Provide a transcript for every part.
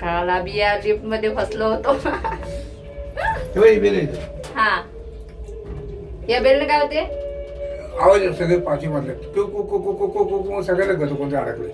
काला बिया लिफ्टमध्ये फसलो होतो. हे. हा. या बेलने काय होते? आवाज येतो सगळे पाचवी मधले कु कु कु कु कु कु कु कु सगळ्याला गतो कोणते अडकले.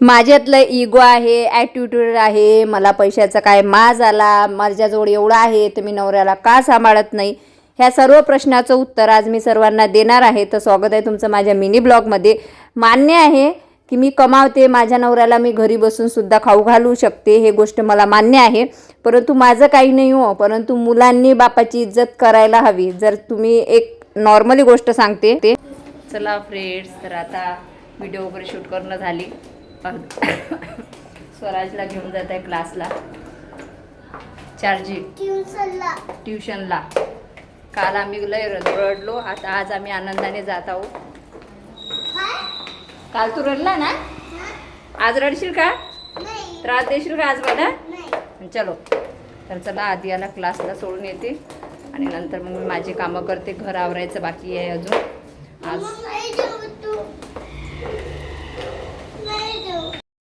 माझ्यातलं इगो आहे ॲटिट्यूड आहे मला पैशाचा काय माज आला माझ्याजवळ एवढं आहे तर मी नवऱ्याला का सांभाळत नाही? ह्या सर्व प्रश्नाचं उत्तर आज मी सर्वांना देणार आहे. तर स्वागत आहे तुमचं माझ्या मिनी ब्लॉगमध्ये मान्य आहे की मी कमावते माझ्या नवऱ्याला मी घरी बसून सुद्धा खाऊ घालू शकते हे गोष्ट मला मान्य आहे. परंतु माझं काही नाही हो परंतु मुलांनी बापाची इज्जत करायला हवी. जर तुम्ही एक नॉर्मली गोष्ट सांगते ते चला फ्रेंड्स तर आता व्हिडिओ वगैरे शूट करणं झाली. स्वराजला घेऊन जात आहे क्लासला चार्जिंग ट्युशनला. काल आम्ही लय रड- रडलो आता आज आम्ही आनंदाने जात आहोत. काल तू रडला ना? आज रडशील का? त्रास देशील का आज मला? चलो. तर चला आधी याला क्लासला सोडून येते. आणि नंतर मग मी माझी कामं करते. घर आवरायचं बाकी आहे अजून. आज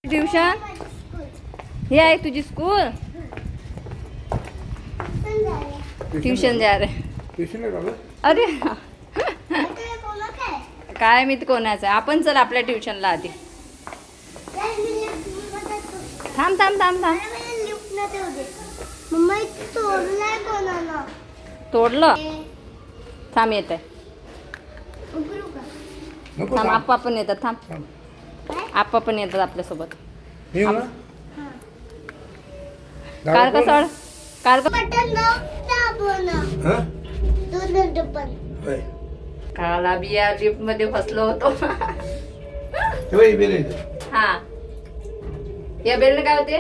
ट्युशन हे आहे तुझी स्कूल ट्युशन जा रे? अरे काय मी कोणाचं? आहे आपण चल आपल्या ट्युशनला आधी. थांब थांब थांब थांब. तोडलं? थांब येत आहे थांब थांब. आप्पा पण येतात थांब. आप्पा पण येतात आपल्यासोबत? कार दारू का कोण? सोड कार का काला बिया लिफ्टमध्ये फसलो होतो. हे या बेलने काय होते?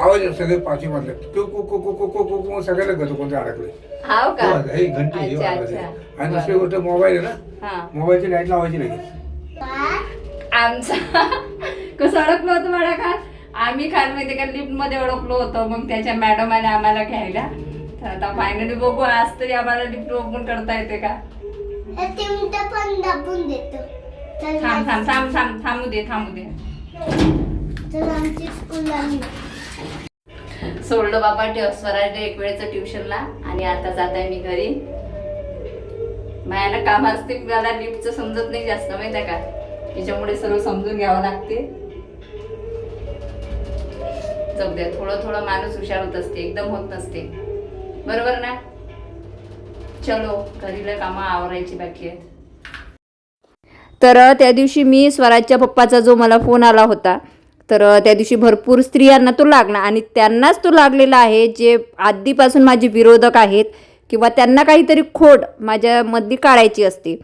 आवाज येतो सगळे पाचवी मधले कु कु कु कु कु कु कु कु सगळ्याला कोणते अडकले. हाव का? तेव्हा घंटी हे अच्छा वाजवायचे. अच्छा. आणि दुसरी गोष्ट मोबाईल आहे ना? हा. मोबाईलची लाइट लावायची लगेच आमचा कसं अडकलो होतं मला का? आम्ही खान माहिती का लिफ्टमध्ये अडकलो होतो. मग त्याच्या मॅडम आल्या आम्हाला घ्यायला. तर आता फायनली बघू आज तरी आम्हाला लिफ्ट ओपन करता येते का? चिमटा पण दाबून देतो. चल थांब थांब थांब थांब थांबू दे थांबू दे. चल आमची स्कूल आली सोडलं बाबा स्वराजने एक वेळेचं ट्युशनला आणि आता जात आहे मी घरी. मायाला काम असते मला लिफ्टचं समजत नाही जास्त माहिती आहे का? त्याच्यामुळे सर्व समजून घ्यावं लागते. जाऊ द्या थोडं थोडं माणूस हुशार होत असते एकदम होत नसते. बरोबर ना? चलो घरीला कामं आवरायची बाकी आहेत. तर त्या दिवशी मी स्वराजच्या पप्पाचा जो मला फोन आला होता तर त्या दिवशी भरपूर स्त्रियांना तो लागला आणि त्यांनाच तो लागलेला आहे जे आधीपासून माझे विरोधक आहेत किंवा त्यांना काहीतरी खोड माझ्यामध्ये काढायची असते.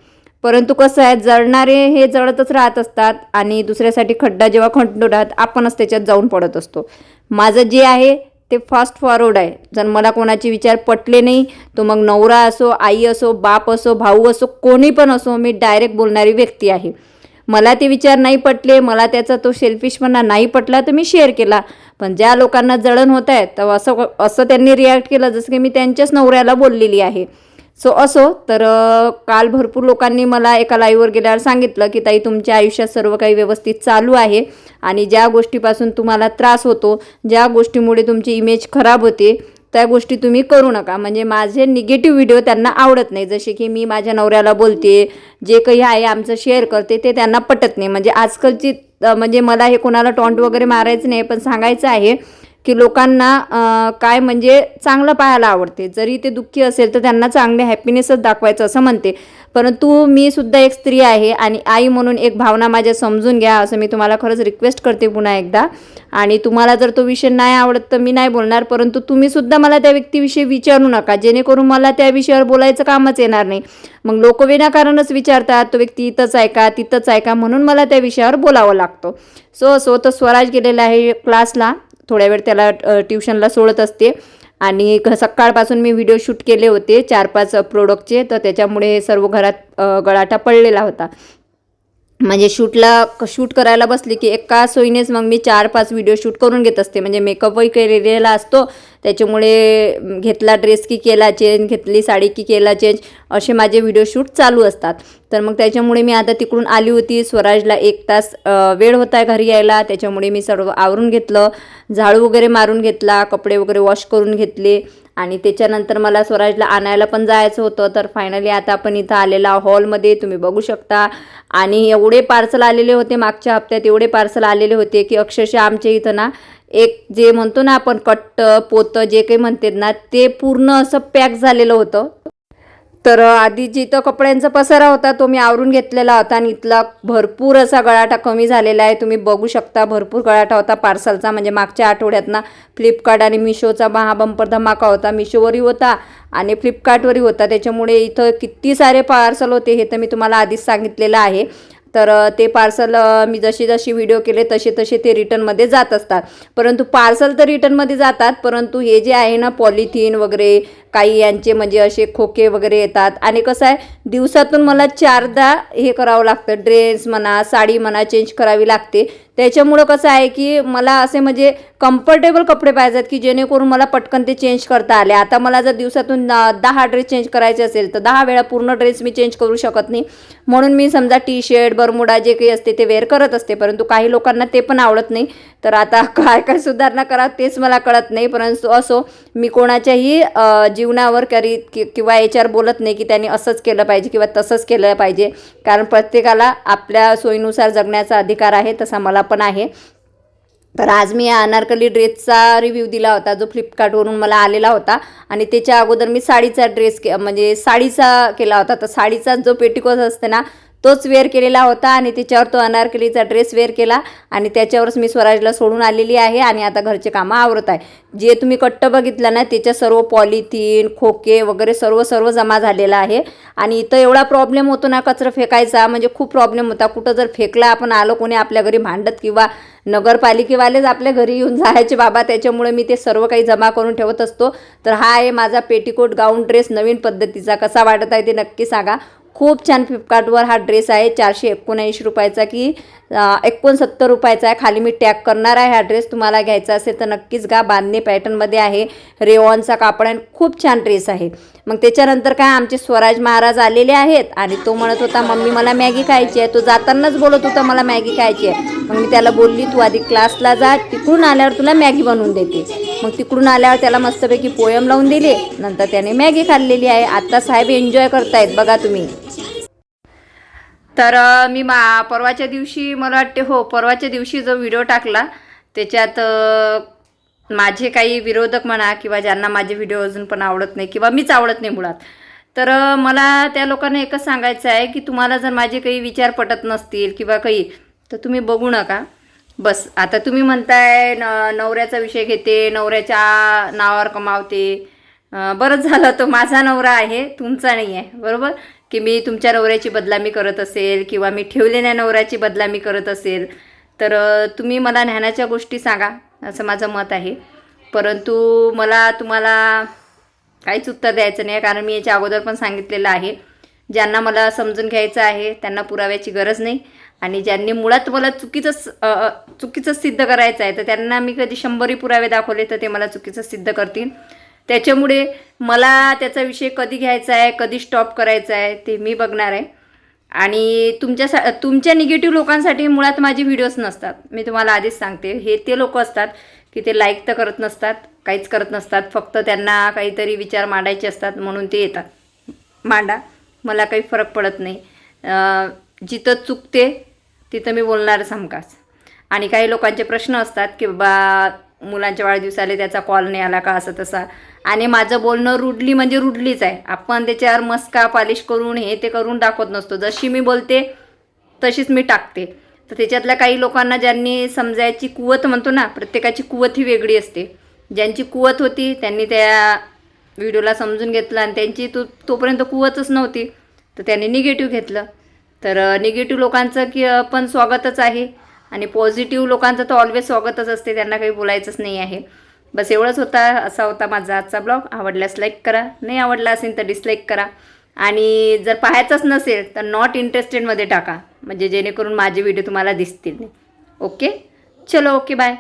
परंतु कसं आहे जळणारे हे जळतच राहत असतात आणि दुसऱ्यासाठी खड्डा जेव्हा खंडोडात आपणच त्याच्यात जाऊन पडत असतो. माझं जे आहे ते फास्ट फॉरवर्ड आहे. जर मला कोणाचे विचार पटले नाही तो मग नवरा असो आई असो बाप असो भाऊ असो कोणी पण असो मी डायरेक्ट बोलणारी व्यक्ती आहे. मला ते विचार नाही पटले मला त्याचा तो सेल्फिशपणा नाही पटला तर मी शेअर केला. पण ज्या लोकांना जळण होत आहे तर असं असं त्यांनी रिॲक्ट केलं जसं की मी त्यांच्याच नवऱ्याला बोललेली आहे. सो असो तर काल भरपूर लोकांनी मला एका लाईव्हवर गेल्यावर सांगितलं की ताई तुमच्या आयुष्यात सर्व काही व्यवस्थित चालू आहे आणि ज्या गोष्टीपासून तुम्हाला त्रास होतो ज्या गोष्टीमुळे तुमची इमेज खराब होते त्या गोष्टी तुम्ही करू नका. म्हणजे माझे निगेटिव्ह व्हिडिओ त्यांना आवडत नाही. जसे की मी माझ्या नवऱ्याला बोलते जे काही आहे आमचं शेअर करते ते त्यांना पटत नाही. म्हणजे आजकालची म्हणजे मला हे कोणाला टॉन्ट वगैरे मारायचं नाही पण सांगायचं आहे की लोकांना काय म्हणजे चांगलं पाहायला आवडते. जरी ते दुःखी असेल तर त्यांना चांगले हॅपीनेसच दाखवायचं असं म्हणते. परंतु मी सुद्धा एक स्त्री आहे आणि आई म्हणून एक भावना माझ्या समजून घ्या असं मी तुम्हाला खरंच रिक्वेस्ट करते पुन्हा एकदा. आणि तुम्हाला जर तो विषय नाही आवडत तर मी नाही बोलणार परंतु तुम्ही सुद्धा मला त्या व्यक्तीविषयी विचारू नका. जेणेकरून मला त्या विषयावर बोलायचं कामच येणार नाही. मग लोक विनाकारणच विचारतात तो व्यक्ती इथंच आहे का तिथंच आहे का म्हणून मला त्या विषयावर बोलावं लागतं. सो सो तर स्वराज गेलेला आहे क्लासला थोड्या वेळ त्याला ट्युशनला सोडत असते. आणि सकाळपासून मी व्हिडिओ शूट केले होते चार पाच प्रोडक्टचे तर त्याच्यामुळे सर्व घरात गळाटा पडलेला होता. म्हणजे शूटला शूट करायला बसली की एका सोयीनेच मग मी चार पाच व्हिडिओ शूट करून घेत असते. म्हणजे मेकअपही केलेला असतो. त्याच्यामुळे घेतला ड्रेस की केला चेंज घेतली साडी की केला चेंज असे माझे व्हिडिओ शूट चालू असतात. तर मग त्याच्यामुळे मी आता तिकडून आली होती. स्वराजला एक तास वेळ होता घरी यायला. त्याच्यामुळे मी सर्व आवरून घेतलं. झाडू वगैरे मारून घेतला. कपडे वगैरे वॉश करून घेतले. आणि त्याच्यानंतर मला स्वराजला आणायला पण जायचं होतं. तर फायनली आता आपण इथं आलेला हॉलमध्ये तुम्ही बघू शकता. आणि एवढे पार्सल आलेले होते मागच्या हप्त्यात. एवढे पार्सल आलेले होते की अक्षरशः आमच्या इथं ना एक जे म्हणतो ना आपण कट्ट पोतं जे काही म्हणतात ना ते पूर्ण असं पॅक झालेलं होतं. तर आधी जिथं कपड्यांचा पसारा होता तो मी आवरून घेतलेला होता आणि इथला भरपूर असा गळाटा कमी झालेला आहे. तुम्ही बघू शकता भरपूर गळाटा होता पार्सलचा. म्हणजे मागच्या आठवड्यात ना फ्लिपकार्ट आणि मिशोचा महा बंपर धमाका होता. मिशोवरही होता आणि फ्लिपकार्टवरही होता. त्याच्यामुळे इथं किती सारे पार्सल होते हे तर मी तुम्हाला आधीच सांगितलेलं आहे. तर ते पार्सल मी जशी जशी व्हिडिओ केले तसे तसे ते रिटर्नमध्ये जात असतात. परंतु पार्सल तर रिटर्नमध्ये जातात. परंतु हे जे आहे ना पॉलिथिन वगैरे काही यांचे म्हणजे असे खोके वगैरे येतात. आणि कसं आहे दिवसातून मला चारदा हे करावं लागतं. ड्रेस म्हणा साडी म्हणा चेंज करावी लागते. त्याच्यामुळं कसं आहे की मला असे म्हणजे कम्फर्टेबल कपडे पाहिजेत की जेणेकरून मला पटकन ते चेंज करता आले. आता मला जर दिवसातून दहा ड्रेस चेंज करायचे असेल तर दहा वेळा पूर्ण ड्रेस मी चेंज करू शकत नाही. म्हणून मी समजा टी शर्ट बरमुडा जे काही असते ते वेअर करत असते. परंतु काही लोकांना ते पण आवडत नाही. तर आता काय काय सुधारणा करा तेच मला कळत नाही. परंतु असो मी कोणाच्याही जीवनावर करीत कि किंवा याच्यावर बोलत नाही की त्यांनी असंच केलं पाहिजे किंवा तसंच केलं पाहिजे. कारण प्रत्येकाला आपल्या सोयीनुसार जगण्याचा अधिकार आहे तसा मला पण आहे. तर आज मी या अनारकली ड्रेसचा रिव्ह्यू दिला होता जो फ्लिपकार्टवरून मला आलेला होता. आणि त्याच्या अगोदर मी साडीचा ड्रेस के म्हणजे साडीचा केला होता. तर साडीचा जो पेटिकोट असते ना तोच वेअर केलेला होता आणि त्याच्यावर तो अनारकलीचा ड्रेस वेअर केला आणि त्याच्यावरच मी स्वराजला सोडून आलेली आहे आणि आता घरचे कामं आवरत आहे. जे तुम्ही कट्ट बघितलं ना त्याच्या सर्व पॉलिथिन खोके वगैरे सर्व सर्व जमा झालेलं आहे. आणि इथं एवढा प्रॉब्लेम होतो ना कचरा फेकायचा. म्हणजे खूप प्रॉब्लेम होता. कुठं जर फेकला आपण आलो कोणी आपल्या घरी भांडत किंवा नगरपालिकेवालेच आपल्या घरी येऊन जायचे बाबा त्याच्यामुळे मी ते सर्व काही जमा करून ठेवत असतो. तर हा आहे माझा पेटीकोट गाऊन ड्रेस नवीन पद्धतीचा. कसा वाटत आहे ते नक्की सांगा. खूप छान फ्लिपकार्टवर हा ड्रेस आहे. चारशे एकोणऐंशी रुपयाचा की एकोणसत्तर रुपयाचा आहे. खाली मी टॅग करणार आहे हा ड्रेस तुम्हाला घ्यायचा असेल तर नक्कीच घ्या. बांधणे पॅटर्नमध्ये आहे. रेवॉनचा कापड आहे खूप छान ड्रेस आहे. मग त्याच्यानंतर काय आमचे स्वराज महाराज आलेले आहेत आणि तो म्हणत होता मम्मी मला मॅगी खायची आहे. तो जातानाच बोलत होता मला मॅगी खायची आहे. मग मी त्याला बोलली तू आधी क्लासला जा तिकडून आल्यावर तुला मॅगी बनवून देते. मग तिकडून आल्यावर त्याला मस्तपैकी पोयम लावून दिले. नंतर त्याने मॅगी खाल्लेली आहे. आत्ता साहेब एन्जॉय करतायत बघा तुम्ही. तर मी मा परवाच्या दिवशी मला वाटते हो परवाच्या दिवशी जो व्हिडिओ टाकला त्याच्यात माझे काही विरोधक म्हणा किंवा ज्यांना माझे व्हिडिओ अजून पण आवडत नाही किंवा मीच आवडत नाही मुळात. तर मला त्या लोकांना एकच सांगायचं आहे की तुम्हाला जर माझे काही विचार पटत नसतील किंवा काही तर तुम्ही बघू नका. बस आता तुम्ही म्हणताय न नवऱ्याचा विषय घेते नवऱ्याच्या नावावर कमावते. बरंच झालं तो माझा नवरा आहे तुमचा नाही आहे बरोबर? की मी तुमच्या नवऱ्याची बदलामी करत असेल किंवा मी ठेवलेल्या नवऱ्याची बदलामी करत असेल तर तुम्ही मला ज्ञानाच्या गोष्टी सांगा असं माझं मत आहे. परंतु मला तुम्हाला काहीच उत्तर द्यायचं नाही कारण मी याच्या अगोदर पण सांगितलेलं आहे. ज्यांना मला समजून घ्यायचं आहे त्यांना पुराव्याची गरज नाही. आणि ज्यांनी मुळात मला चुकीचंच चुकीचं चुकीचंच सिद्ध करायचं आहे तर त्यांना मी कधी शंभरी पुरावे दाखवले तर ते मला चुकीचं सिद्ध करतील. त्याच्यामुळे मला त्याचा विषय कधी घ्यायचा आहे कधी स्टॉप करायचा आहे ते मी बघणार आहे. आणि तुमच्या सा तुमच्या निगेटिव्ह लोकांसाठी मुळात माझे व्हिडिओज नसतात. मी तुम्हाला आधीच सांगते हे ते लोक असतात की ते लाईक तर करत नसतात काहीच करत नसतात. फक्त त्यांना काहीतरी विचार मांडायचे असतात म्हणून ते येतात. मांडा मला काही फरक पडत नाही. जिथं चुकते तिथं मी बोलणारच हमखास आणि काही लोकांचे प्रश्न असतात की बाबा मुलांच्या वाढदिवसाला त्याचा कॉल नाही आला का? असं तसा. आणि माझं बोलणं रुडली म्हणजे रुडलीच आहे. आपण त्याच्यावर मस्का पॉलिश करून हे ते करून दाखवत नसतो. जशी मी बोलते तशीच मी टाकते. तर त्याच्यातल्या काही लोकांना ज्यांनी समजायची कुवत म्हणतो ना प्रत्येकाची कुवत ही वेगळी असते. ज्यांची कुवत होती त्यांनी त्या व्हिडिओला समजून घेतलं आणि त्यांची तो तोपर्यंत कुवतच नव्हती. तर त्यांनी निगेटिव्ह घेतलं. तर निगेटिव्ह लोकांचं की पण स्वागतच आहे. आणि पॉझिटिव्ह लोकांचं तर ऑलवेज स्वागतच असते त्यांना काही बोलायचंच नाही आहे. बस एवढंच होता असा होता माझा आजचा ब्लॉग. आवडल्यास लाईक करा नाही आवडला असेल तर डिसलाईक करा. आणि जर पाहायचंच नसेल तर नॉट इंटरेस्टेडमध्ये टाका. म्हणजे जेणेकरून माझे व्हिडिओ तुम्हाला दिसतील. ओके? चलो ओके बाय